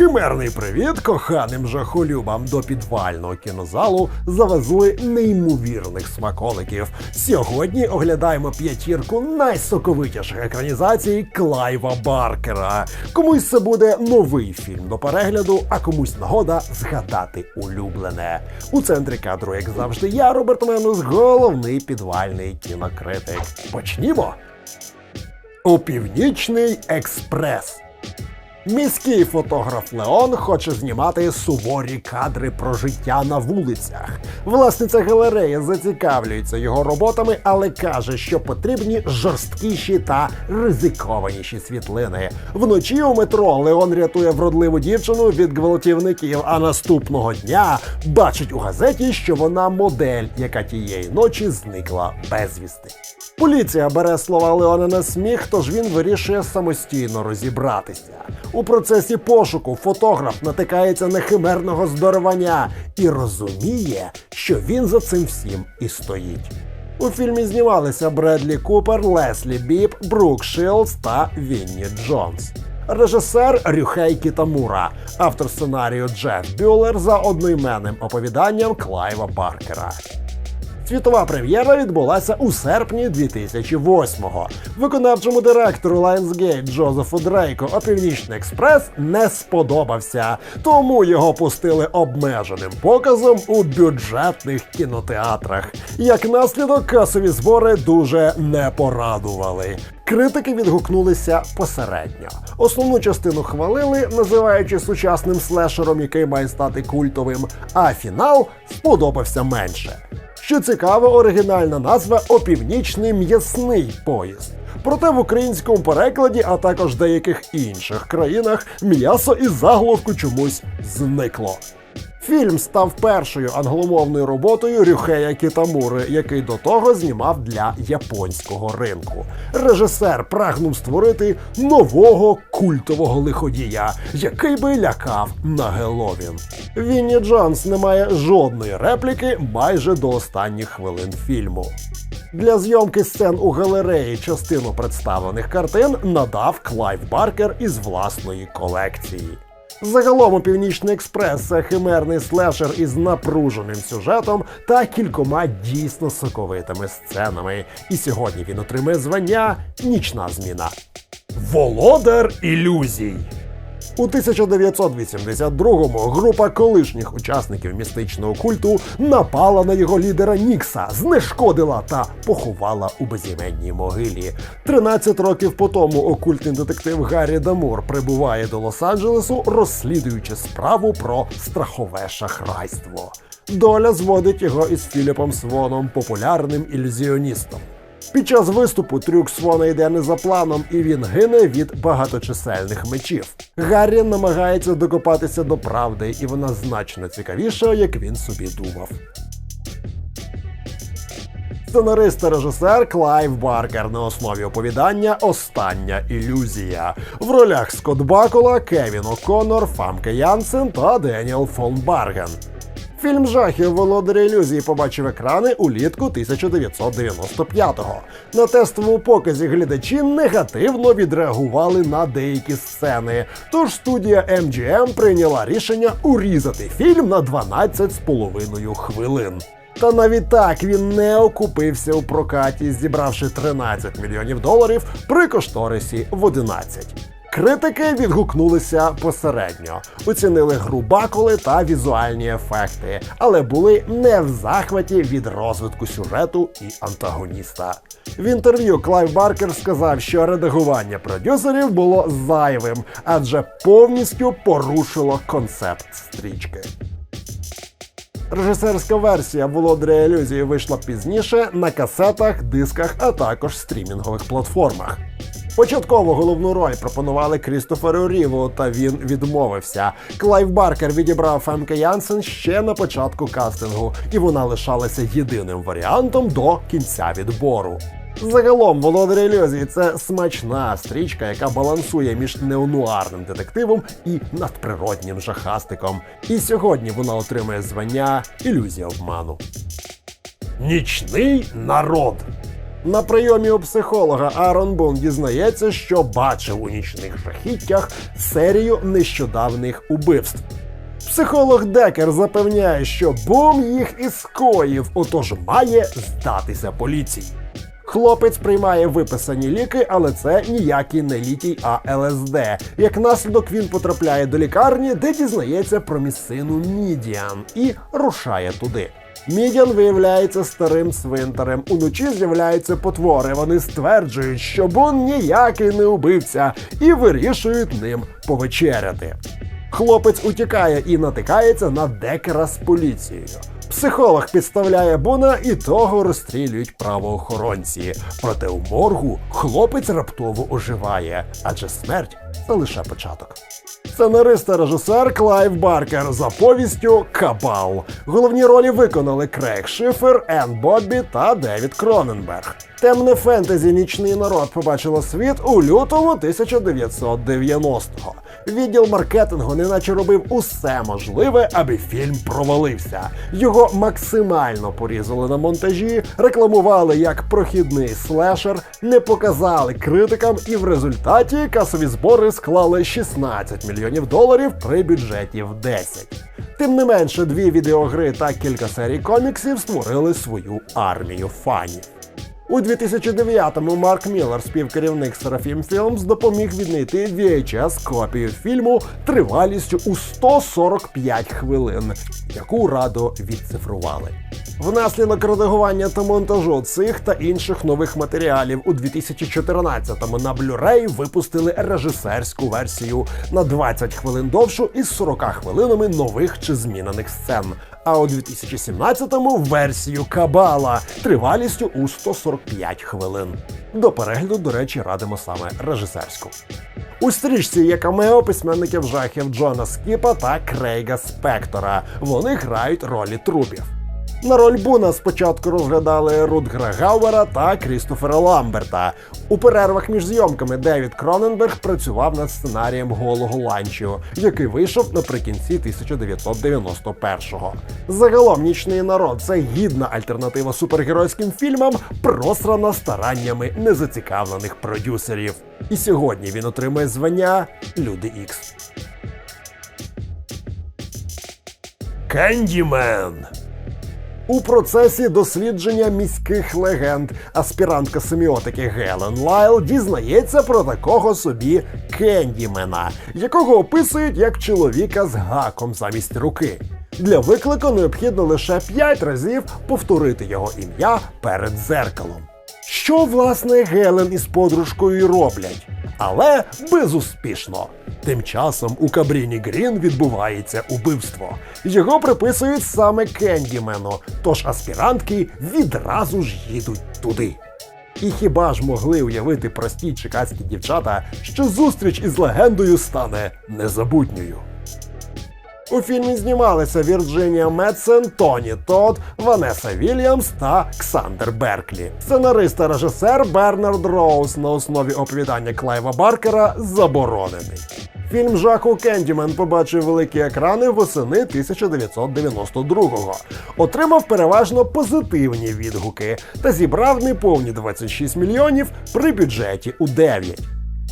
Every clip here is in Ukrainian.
Химерний привіт коханим жахолюбам до підвального кінозалу завезли неймовірних смаколиків. Сьогодні оглядаємо п'ятірку найсоковитіших екранізацій Клайва Баркера. Комусь це буде новий фільм до перегляду, а комусь нагода згадати улюблене. У центрі кадру, як завжди, я, Роберт Менус, головний підвальний кінокритик. Почнімо! У Північний експрес. Міський фотограф Леон хоче знімати суворі кадри про життя на вулицях. Власниця галереї зацікавлюється його роботами, але каже, що потрібні жорсткіші та ризикованіші світлини. Вночі у метро Леон рятує вродливу дівчину від гвалтівників, а наступного дня бачить у газеті, що вона модель, яка тієї ночі зникла безвісти. Поліція бере слова Леона на сміх, тож він вирішує самостійно розібратися. У процесі пошуку фотограф натикається на химерного здорованя і розуміє, що він за цим всім і стоїть. У фільмі знімалися Бредлі Купер, Леслі Біп, Брук Шилдс та Вінні Джонс. Режисер Рюхей Кітамура, автор сценарію Джеф Бюллер за одноіменним оповіданням Клайва Баркера. Світова прем'єра відбулася у серпні 2008-го. Виконавчому директору Lionsgate Джозефу Дрейко «Опівнічний експрес не сподобався, тому його пустили обмеженим показом у бюджетних кінотеатрах. Як наслідок, касові збори дуже не порадували. Критики відгукнулися посередньо. Основну частину хвалили, називаючи сучасним слешером, який має стати культовим, а фінал сподобався менше. Що цікаво, оригінальна назва опівнічний м'ясний поїзд. Проте в українському перекладі, а також деяких інших країнах, м'ясо із заголовку чомусь зникло. Фільм став першою англомовною роботою Рюхея Кітамури, який до того знімав для японського ринку. Режисер прагнув створити нового культового лиходія, який би лякав на Геловін. Вінні Джонс не має жодної репліки майже до останніх хвилин фільму. Для зйомки сцен у галереї частину представлених картин надав Клайв Баркер із власної колекції. Загалом у Північний експрес це химерний слешер із напруженим сюжетом та кількома дійсно соковитими сценами. І сьогодні він отримує звання Нічна зміна. Володар ілюзій. У 1982-му група колишніх учасників містичного культу напала на його лідера Нікса, знешкодила та поховала у безіменній могилі. 13 років по тому окультний детектив Гаррі Дамур прибуває до Лос-Анджелесу, розслідуючи справу про страхове шахрайство. Доля зводить його із Філіпом Своном, популярним ілюзіоністом. Під час виступу трюк Свона йде не за планом, і він гине від багаточисельних мечів. Гаррі намагається докопатися до правди, і вона значно цікавіша, як він собі думав. Сценарист та режисер Клайв Баркер на основі оповідання Остання ілюзія. В ролях Скотт Бакола, Кевін О'Коннор, Фамке Янсен та Деніел фон Барген. Фільм жахів Володаря ілюзії побачив екрани улітку 1995-го. На тестовому показі глядачі негативно відреагували на деякі сцени. Тож студія MGM прийняла рішення урізати фільм на 12,5 хвилин. Та навіть так він не окупився у прокаті, зібравши 13 мільйонів доларів при кошторисі в 11. Критики відгукнулися посередньо, оцінили гру Баколи та візуальні ефекти, але були не в захваті від розвитку сюжету і антагоніста. В інтерв'ю Клайв Баркер сказав, що редагування продюсерів було зайвим, адже повністю порушило концепт стрічки. Режисерська версія Володаря ілюзії вийшла пізніше на касетах, дисках, а також стрімінгових платформах. Початково головну роль пропонували Крістоферу Ріву, та він відмовився. Клайв Баркер відібрав Фемке Янсен ще на початку кастингу, і вона лишалася єдиним варіантом до кінця відбору. Загалом Володар ілюзії це смачна стрічка, яка балансує між неонуарним детективом і надприроднім жахастиком. І сьогодні вона отримує звання Ілюзія обману. Нічний народ. На прийомі у психолога Аарон Бун дізнається, що бачив у нічних жахіттях серію нещодавних убивств. Психолог Декер запевняє, що Бум їх і скоїв, отож має здатися поліції. Хлопець приймає виписані ліки, але це ніякий не літій, а ЛСД. Як наслідок він потрапляє до лікарні, де дізнається про місцину Мідіан і рушає туди. Мідіан виявляється старим свинтарем. Уночі з'являються потвори. Вони стверджують, що Бун ніякий не убивця, і вирішують ним повечеряти. Хлопець утікає і натикається на декера з поліцією. Психолог підставляє Буна і того розстрілюють правоохоронці. Проте у моргу хлопець раптово оживає, адже смерть це лише початок. Сценарист та режисер Клайв Баркер за повістю Кабал. Головні ролі виконали Крейг Шифер, Енн Боббі та Девід Кроненберг. Темне фентезі Нічний народ побачило світ у лютому 1990-го. Відділ маркетингу неначе робив усе можливе, аби фільм провалився. Його максимально порізали на монтажі, рекламували як прохідний слешер, не показали критикам, і в результаті касові збори склали 16 мільйонів доларів при бюджеті в 10. Тим не менше, дві відеогри та кілька серій коміксів створили свою армію фанів. У 2009-му Марк Міллер, співкерівник Seraphim Films, допоміг віднайти VHS копію фільму тривалістю у 145 хвилин, яку радо відцифрували. Внаслідок редагування та монтажу цих та інших нових матеріалів у 2014-му на Blu-ray випустили режисерську версію на 20 хвилин довшу із 40 хвилинами нових чи змінених сцен. А у 2017-му версію Кабала тривалістю у 145 хвилин. До перегляду, до речі, радимо саме режисерську. У стрічці є камео письменників жахів Джона Скіпа та Крейга Спектора. Вони грають ролі трупів. На роль Буна спочатку розглядали Рутгера Гауера та Крістофера Ламберта. У перервах між зйомками Девід Кроненберг працював над сценарієм голого ланчу, який вийшов наприкінці 1991-го. Загалом нічний народ це гідна альтернатива супергеройським фільмам, просрана стараннями незацікавлених продюсерів. І сьогодні він отримує звання Люди Ікс. Кендімен. У процесі дослідження міських легенд аспірантка семіотики Гелен Лайл дізнається про такого собі Кендімена, якого описують як чоловіка з гаком замість руки. Для виклику необхідно лише 5 разів повторити його ім'я перед дзеркалом. Що власне Гелен із подружкою роблять? Але безуспішно. Тим часом у Кабріні Грін відбувається убивство. Його приписують саме Кендімену, тож аспірантки відразу ж їдуть туди. І хіба ж могли уявити прості чекацькі дівчата, що зустріч із легендою стане незабутньою? У фільмі знімалися Вірджинія Медсен, Тоні Тодд, Ванеса Вільямс та Ксандер Берклі. Сценарист та режисер Бернард Роуз на основі оповідання Клайва Баркера заборонений. Фільм жаху Кендімен побачив великі екрани восени 1992-го. Отримав переважно позитивні відгуки та зібрав неповні 26 мільйонів при бюджеті у 9.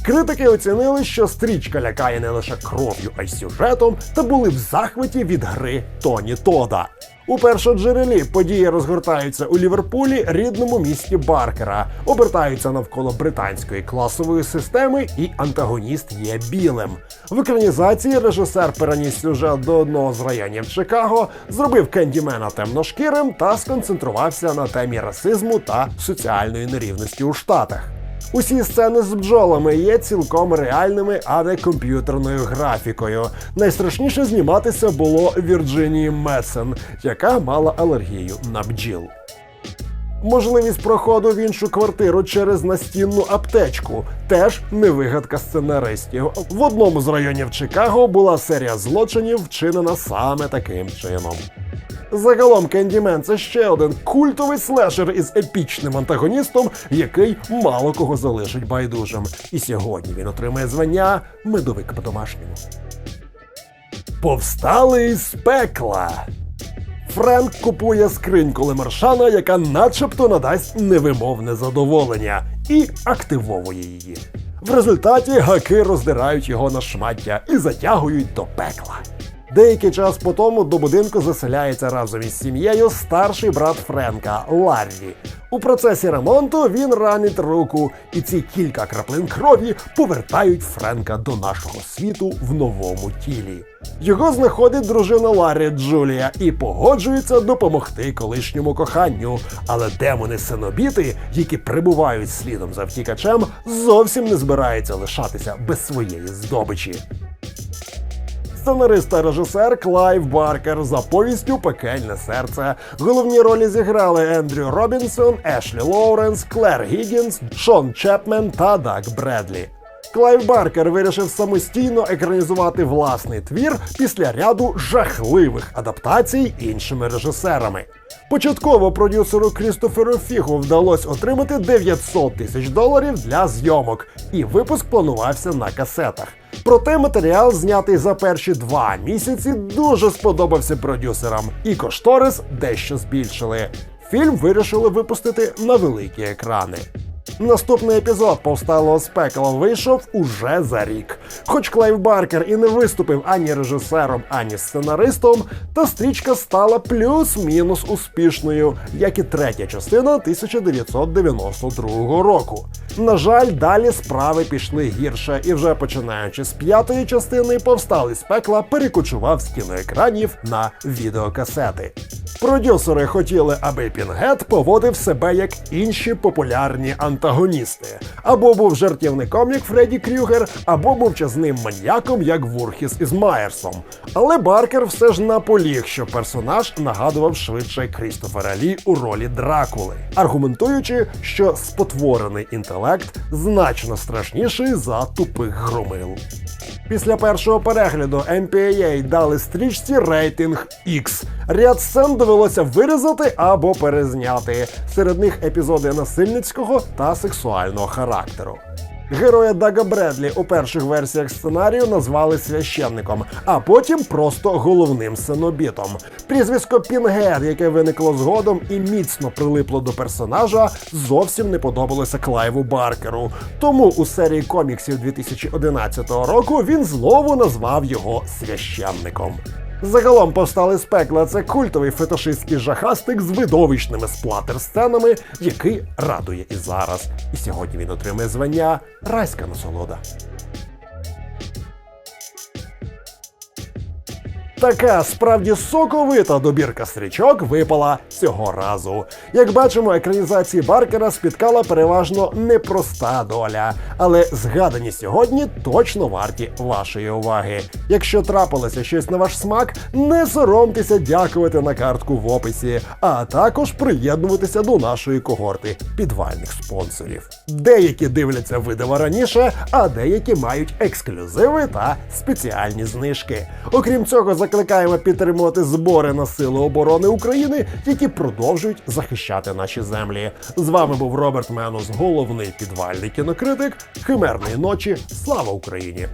Критики оцінили, що стрічка лякає не лише кров'ю, а й сюжетом, та були в захваті від гри Тоні Тода. У першоджерелі події розгортаються у Ліверпулі, рідному місті Баркера, обертаються навколо британської класової системи, і антагоніст є білим. В екранізації режисер переніс сюжет до одного з районів Чикаго, зробив Кендімена темношкірим та сконцентрувався на темі расизму та соціальної нерівності у Штатах. Усі сцени з бджолами є цілком реальними, а не комп'ютерною графікою. Найстрашніше зніматися було Вірджинії Месен, яка мала алергію на бджіл. Можливість проходу в іншу квартиру через настінну аптечку теж не вигадка сценаристів. В одному з районів Чикаго була серія злочинів, вчинена саме таким чином. Загалом Кендімен це ще один культовий слешер із епічним антагоністом, який мало кого залишить байдужим. І сьогодні він отримує звання медовик по-домашньому. Повстали із пекла. Френк купує скриньку Лемершана, яка начебто надасть невимовне задоволення, і активовує її. В результаті гаки роздирають його на шмаття і затягують до пекла. Деякий час по тому до будинку заселяється разом із сім'єю старший брат Френка Ларрі. У процесі ремонту він ранить руку, і ці кілька краплин крові повертають Френка до нашого світу в новому тілі. Його знаходить дружина Ларрі Джулія і погоджується допомогти колишньому коханню. Але демони синобіти, які прибувають слідом за втікачем, зовсім не збираються лишатися без своєї здобичі. Сценарист та режисер Клайв Баркер за повістю Пекельне серце. Головні ролі зіграли Ендрю Робінсон, Ешлі Лоуренс, Клер Гіггінс, Шон Чепмен та Даг Бредлі. Клайв Баркер вирішив самостійно екранізувати власний твір після ряду жахливих адаптацій іншими режисерами. Початково продюсеру Крістоферу Фігу вдалося отримати 900 тисяч доларів для зйомок, і випуск планувався на касетах. Проте матеріал, знятий за перші два місяці, дуже сподобався продюсерам, і кошторис дещо збільшили. Фільм вирішили випустити на великі екрани. Наступний епізод повсталого спекла вийшов уже за рік. Хоч Клайв Баркер і не виступив ані режисером, ані сценаристом, та стрічка стала плюс-мінус успішною, як і третя частина 1992 року. На жаль, далі справи пішли гірше, і вже починаючи з п'ятої частини, повсталий з пекла перекочував з кіноекранів на відеокасети. Продюсери хотіли, аби Пінгет поводив себе як інші популярні антагоністи, або був жартівником, як Фредді Крюгер, або мовчазним маньяком, як Вурхіс із Майерсом. Але Баркер все ж наполіг, що персонаж нагадував швидше Крістофера Лі у ролі Дракули, аргументуючи, що спотворений інтелект значно страшніший за тупих громил. Після першого перегляду MPAA дали стрічці рейтинг X. Ряд сцен довелося вирізати або перезняти. Серед них епізоди насильницького та сексуального характеру. Героя Дага Бредлі у перших версіях сценарію назвали священником, а потім просто головним синобітом. Прізвисько Пінгед, яке виникло згодом і міцно прилипло до персонажа, зовсім не подобалося Клайву Баркеру. Тому у серії коміксів 2011 року він знову назвав його священником. Загалом повстали з пекла це культовий фетошистський жахастик з видовищними сплатер-сценами, який радує і зараз. І сьогодні він отримує звання Райська насолода. Така справді соковита добірка стрічок випала цього разу. Як бачимо, екранізації Баркера спіткала переважно непроста доля, але згадані сьогодні точно варті вашої уваги. Якщо трапилося щось на ваш смак, не соромтеся дякувати на картку в описі, а також приєднуватися до нашої когорти підвальних спонсорів. Деякі дивляться видава раніше, а деякі мають ексклюзиви та спеціальні знижки. Окрім цього, закликаємо підтримувати збори на Сили оборони України, які продовжують захищати наші землі. З вами був Роберт Менус, головний підвальний кінокритик. Химерної ночі. Слава Україні!